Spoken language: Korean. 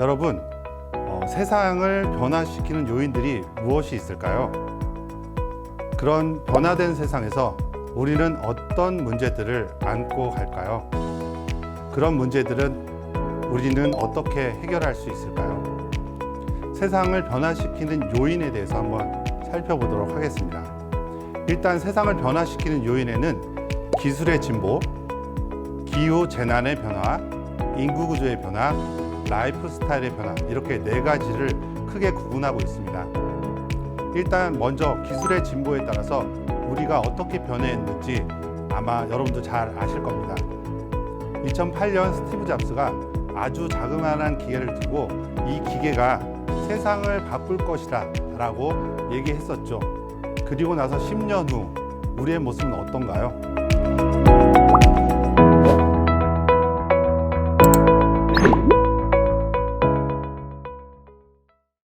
여러분, 어, 세상을 변화시키는 요인들이 무엇이 있을까요? 그런 변화된 세상에서 우리는 어떤 문제들을 안고 갈까요? 그런 문제들은 우리는 어떻게 해결할 수 있을까요? 세상을 변화시키는 요인에 대해서 한번 살펴보도록 하겠습니다. 일단 세상을 변화시키는 요인에는 기술의 진보, 기후 재난의 변화, 인구 구조의 변화, 라이프 스타일의 변화 이렇게 네 가지를 크게 구분하고 있습니다. 일단 먼저 기술의 진보에 따라서 우리가 어떻게 변해했는지 아마 여러분도 잘 아실 겁니다. 2008년 스티브 잡스가 아주 자그마한 기계를 두고 이 기계가 세상을 바꿀 것이다 라고 얘기했었죠. 그리고 나서 10년 후 우리의 모습은 어떤가요?